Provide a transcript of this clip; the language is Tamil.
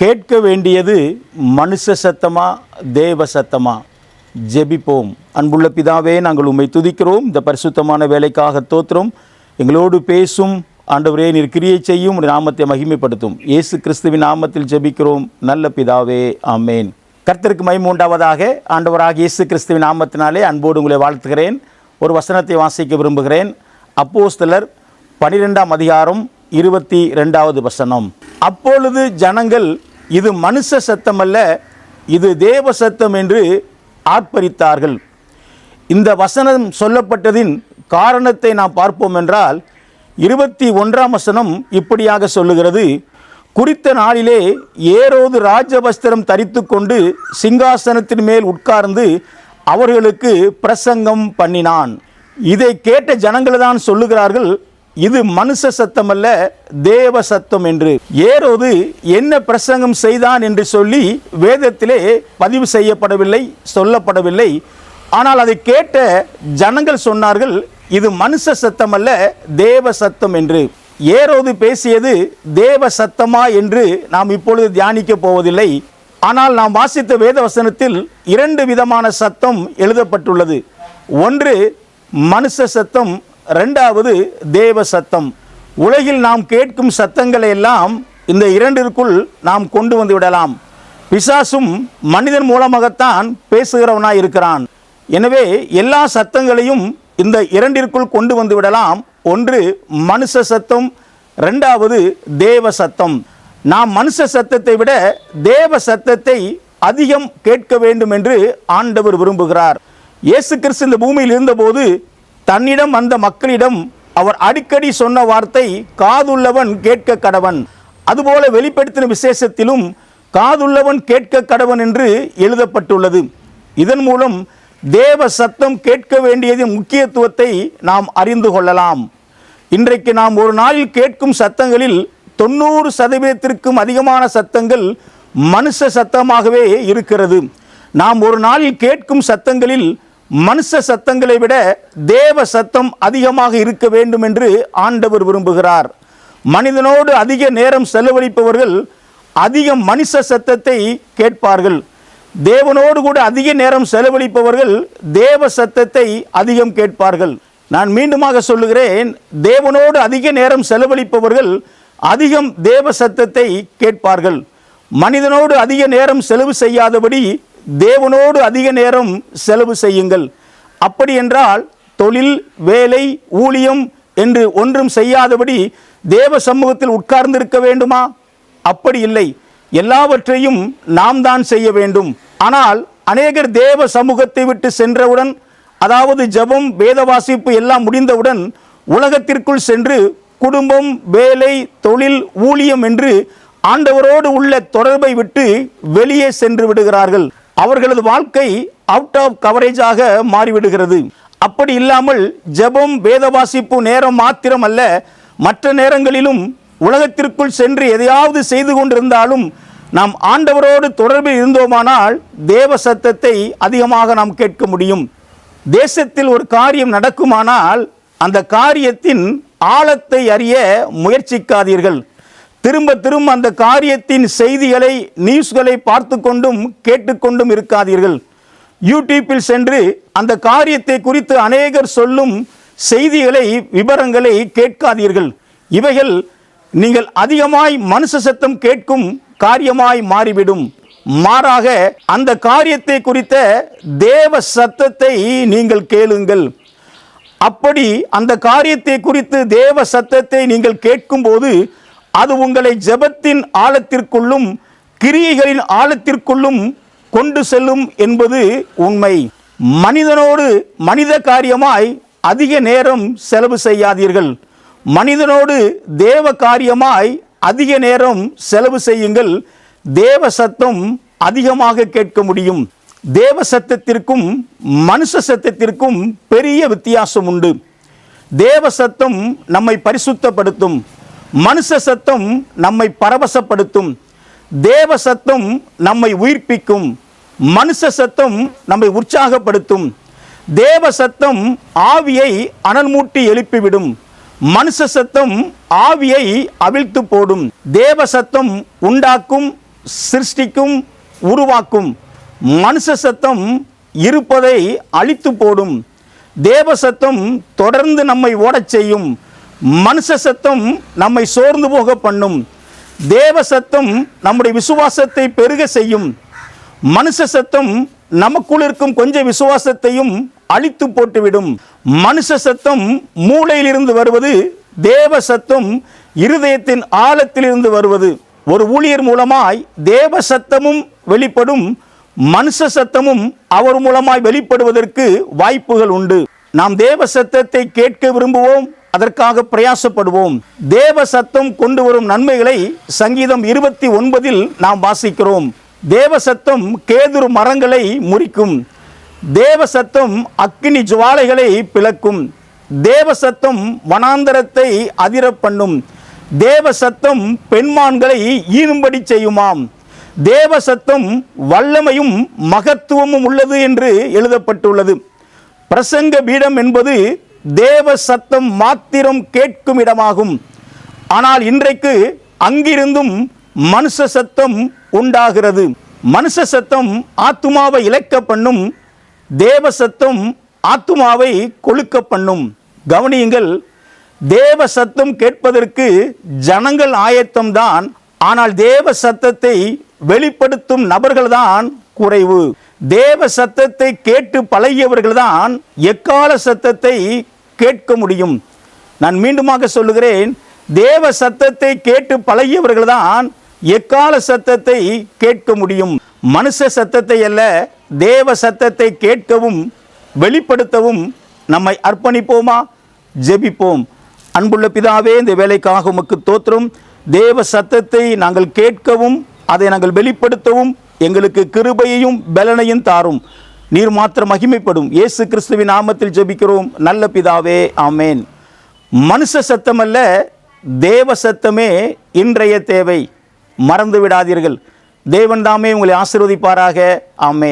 கேட்க வேண்டியது மனுஷ சத்தமா தேவ சத்தமா? ஜெபிப்போம். அன்புள்ள பிதாவே நாங்கள் உம்மை துதிக்கிறோம். இந்த பரிசுத்தமான வேலைக்காக தோற்றுறோம் எங்களோடு பேசும் ஆண்டவரே நீர் கிரியை செய்யும். நாமத்தை மகிமைப்படுத்தும். இயேசு கிறிஸ்துவின் நாமத்தில் ஜெபிக்கிறோம். நல்ல பிதாவே ஆமேன். கர்த்தருக்கு மயம் உண்டாவதாக. ஆண்டவராக இயேசு கிறிஸ்துவின் நாமத்தினாலே அன்போடு உங்களை வாழ்த்துகிறேன். ஒரு வசனத்தை வாசிக்க விரும்புகிறேன். அப்போஸ்தலர் பனிரெண்டாம் அதிகாரம் இருபத்தி ரெண்டாவது வசனம். அப்பொழுது ஜனங்கள் இது மனுஷ சத்தமல்ல இது தேவ சத்தம் என்று ஆர்ப்பரித்தார்கள். இந்த வசனம் சொல்லப்பட்டதின் காரணத்தை நாம் பார்ப்போம் என்றால் இருபத்தி ஒன்றாம் வசனம் இப்படியாக சொல்லுகிறது. குறித்த நாளிலே ஏரோது ராஜவஸ்திரம் தரித்து கொண்டு சிங்காசனத்தின் மேல் உட்கார்ந்து அவர்களுக்கு பிரசங்கம் பண்ணினான். இதை கேட்ட ஜனங்கள் தான் சொல்லுகிறார்கள் இது மனுஷ சத்தம் அல்ல தேவ சத்தம் என்று. ஏரோது என்ன பிரசங்கம் செய்தான் என்று சொல்லி வேதத்திலே பதிவு செய்யப்படவில்லை சொல்லப்படவில்லை. ஆனால் அதை கேட்ட ஜனங்கள் சொன்னார்கள் இது மனுஷ சத்தம் அல்ல தேவ சத்தம் என்று. ஏரோது பேசியது தேவ சத்தமா என்று நாம் இப்பொழுது தியானிக்க போவதில்லை. ஆனால் நாம் வாசித்த வேத வசனத்தில் இரண்டு விதமான சத்தம் எழுதப்பட்டுள்ளது. ஒன்று மனுஷ சத்தம் ரெண்டாவது தேவ சத்தம். உலகில் நாம் கேட்கும் சத்தங்களை எல்லாம் இந்த இரண்டிற்குள் நாம் கொண்டு வந்து விடலாம். பிசாசும் மனிதன் மூலமாகத்தான் பேசுகிறவனாய் இருக்கிறான். எனவே எல்லா சத்தங்களையும் இந்த இரண்டிற்குள் கொண்டு வந்து விடலாம். ஒன்று மனுஷ சத்தம். ரெண்டாவது தேவ சத்தம். நாம் மனுஷ சத்தத்தை விட தேவ சத்தத்தை அதிகம் கேட்க வேண்டும் என்று ஆண்டவர் விரும்புகிறார். இயேசு கிறிஸ்து இந்த பூமியில் இருந்தபோது தன்னிடம் அந்த மக்களிடம் அவர் அடிக்கடி சொன்ன வார்த்தை காதுள்ளவன் கேட்க கடவன் அதுபோல வெளிப்படுத்தின விசேஷத்திலும் காதுள்ளவன் கேட்க கடவன் என்று எழுதப்பட்டுள்ளது. இதன் மூலம் தேவ சத்தம் கேட்க வேண்டியதின் முக்கியத்துவத்தை நாம் அறிந்து கொள்ளலாம். இன்றைக்கு நாம் ஒரு நாளில் கேட்கும் சத்தங்களில் தொண்ணூறு சதவீதத்திற்கும் அதிகமான சத்தங்கள் மனுஷ சத்தமாகவே இருக்கிறது. நாம் ஒரு நாளில் கேட்கும் சத்தங்களில் மனுஷ சத்தங்களை விட தேவ சத்தம் அதிகமாக இருக்க வேண்டும் என்று ஆண்டவர் விரும்புகிறார். மனிதனோடு அதிக நேரம் செலவழிப்பவர்கள் அதிக மனுஷ சத்தத்தை கேட்பார்கள். தேவனோடு கூட அதிக நேரம் செலவழிப்பவர்கள் தேவ சத்தத்தை அதிகம் கேட்பார்கள். நான் மீண்டுமாக சொல்லுகிறேன் தேவனோடு அதிக நேரம் செலவழிப்பவர்கள் அதிகம் தேவ சத்தத்தை கேட்பார்கள். மனிதனோடு அதிக நேரம் செலவு செய்யாதபடி தேவனோடு அதிக நேரம் செலவு செய்யுங்கள். அப்படி என்றால் தொழில் வேலை ஊழியம் என்று ஒன்றும் செய்யாதபடி தேவ சமூகத்தில் உட்கார்ந்திருக்க வேண்டுமா? அப்படி இல்லை. எல்லாவற்றையும் நாம் தான் செய்ய வேண்டும். ஆனால் அநேகர் தேவ சமூகத்தை விட்டு சென்றவுடன் அதாவது ஜெபம் வேத வாசிப்பு எல்லாம் முடிந்தவுடன் உலகத்திற்குள் சென்று குடும்பம் வேலை தொழில் ஊழியம் என்று ஆண்டவரோடு உள்ள தொடர்பை விட்டு வெளியே சென்று விடுகிறார்கள். அவர்களது வாழ்க்கை அவுட் ஆஃப் கவரேஜாக மாறிவிடுகிறது. அப்படி இல்லாமல் ஜெபம் வேத வாசிப்பு நேரம் மாத்திரம் அல்ல மற்ற நேரங்களிலும் உலகத்திற்குள் சென்று எதையாவது செய்து கொண்டிருந்தாலும் நாம் ஆண்டவரோடு தொடர்பில் இருந்தோமானால் தேவ சத்தத்தை அதிகமாக நாம் கேட்க முடியும். தேசத்தில் ஒரு காரியம் நடக்குமானால் அந்த காரியத்தின் ஆழத்தை அறிய முயற்சிக்காதீர்கள். திரும்ப திரும்ப அந்த காரியத்தின் செய்திகளை நியூஸ்களை பார்த்து கொண்டும் கேட்டுக்கொண்டும் இருக்காதீர்கள். யூடியூப்பில் சென்று அந்த காரியத்தை குறித்து அநேகர் சொல்லும் செய்திகளை விவரங்களை கேட்காதீர்கள். இவைகள் நீங்கள் அதிகமாய் மனுஷ சத்தம் கேட்கும் காரியமாய் மாறிவிடும். மாறாக அந்த காரியத்தை குறித்த தேவ சத்தத்தை நீங்கள் கேளுங்கள். அப்படி அந்த காரியத்தை குறித்து தேவ சத்தத்தை நீங்கள் கேட்கும்போது அது உங்களை ஜெபத்தின் ஆழத்திற்குள்ளும் கிரியைகளின் ஆழத்திற்குள்ளும் கொண்டு செல்லும் என்பது உண்மை. மனிதனோடு மனித காரியமாய் அதிக நேரம் செலவு செய்யாதீர்கள். மனிதனோடு தேவ காரியமாய் அதிக நேரம் செலவு செய்யுங்கள். தேவ சத்தம் அதிகமாக கேட்க முடியும். தேவ சத்தத்திற்கும் மனுஷ சத்தத்திற்கும் பெரிய வித்தியாசம் உண்டு. தேவ சத்தம் நம்மை பரிசுத்தப்படுத்தும். மனுஷ சத்தம் நம்மை பரவசப்படுத்தும். தேவ சத்தம் நம்மை உயிர்ப்பிக்கும். மனுஷ சத்தம் நம்மை உற்சாகப்படுத்தும். தேவ சத்தம் ஆவியை அனல் மூட்டி எழுப்பிவிடும். மனுஷ சத்தம் ஆவியை அவிழ்த்து போடும். தேவ சத்தம் உண்டாக்கும் சிருஷ்டிக்கும் உருவாக்கும். மனுஷ சத்தம் இருப்பதை அழித்து போடும். தேவ சத்தம் தொடர்ந்து நம்மை ஓடச் செய்யும். மனுஷ சத்தம் நம்மை சோர்ந்து போக பண்ணும். தேவ சத்தம் நம்முடைய விசுவாசத்தை பெருக செய்யும். மனுஷ சத்தம் நமக்குள் இருக்கும் கொஞ்ச விசுவாசத்தையும் அழித்து போட்டுவிடும். மனுஷ சத்தம் மூளையிலிருந்து வருவது தேவ சத்தம் இருதயத்தின் ஆழத்திலிருந்து வருவது. ஒரு ஊழியர் மூலமாய் தேவ சத்தமும் வெளிப்படும் மனுஷ சத்தமும் அவர் மூலமாய் வெளிப்படுவதற்கு வாய்ப்புகள் உண்டு. நாம் தேவ சத்தத்தை கேட்க விரும்புவோம். அதற்காக பிரயாசப்படுவோம். தேவ சத்தம் கொண்டு வரும் நன்மைகளை சங்கீதம் இருபத்தி ஒன்பதில் நாம் வாசிக்கிறோம். தேவ சத்தம் கேதுரு மரங்களை முறிக்கும். தேவ சத்தம் அக்கினி ஜுவாலைகளை பிளக்கும். தேவ சத்தம் வனாந்தரத்தை அதிர பண்ணும் தேவ சத்தம் பெண்மான்களை ஈனும்படி செய்யுமாம். தேவ சத்தம் வல்லமையும் மகத்துவமும் உள்ளது என்று எழுதப்பட்டுள்ளது. பிரசங்க பீடம் என்பது தேவ சத்தம் மாத்திரம் கேட்கும் இடமாகும். ஆனால் இன்றைக்கு அங்கிருந்தும் மனுஷ சத்தம் உண்டாகிறது. மனுஷ சத்தம் ஆத்துமாவை இழக்க பண்ணும் தேவ சத்தம் ஆத்துமாவை கொழுக்க பண்ணும் கவனியுங்கள் தேவ சத்தம் கேட்பதற்கு ஜனங்கள் ஆயத்தம்தான் ஆனால் தேவ சத்தத்தை வெளிப்படுத்தும் நபர்கள்தான் குறைவு. தேவ சத்தத்தை கேட்டு பழகியவர்கள் தான் எக்கால சத்தத்தை கேட்க முடியும். நான் மீண்டுமாக சொல்லுகிறேன் தேவ சத்தத்தை கேட்டு பழகியவர்கள்தான் எக்கால சத்தத்தை கேட்க முடியும். மனுஷ சத்தத்தை அல்ல தேவ சத்தத்தை கேட்கவும் வெளிப்படுத்தவும் நம்மை அர்ப்பணிப்போமா? ஜெபிப்போம். அன்புள்ள பிதாவே இந்த வேலைக்காக உமக்கு தோற்றும் தேவ சத்தத்தை நாங்கள் கேட்கவும் அதை நாங்கள் வெளிப்படுத்தவும் எங்களுக்கு கிருபையையும் பலனையும் தாரும். நீர் மாத்திரம் மகிமைப்படும். இயேசு கிறிஸ்துவின் நாமத்தில் ஜெபிக்கிறோம். நல்ல பிதாவே ஆமேன். மனுஷ சத்தம் அல்ல தேவ சத்தமே இன்றைய தேவை. மறந்து விடாதீர்கள். தேவன்தாமே உங்களை ஆசிர்வதிப்பாராக. ஆமேன்.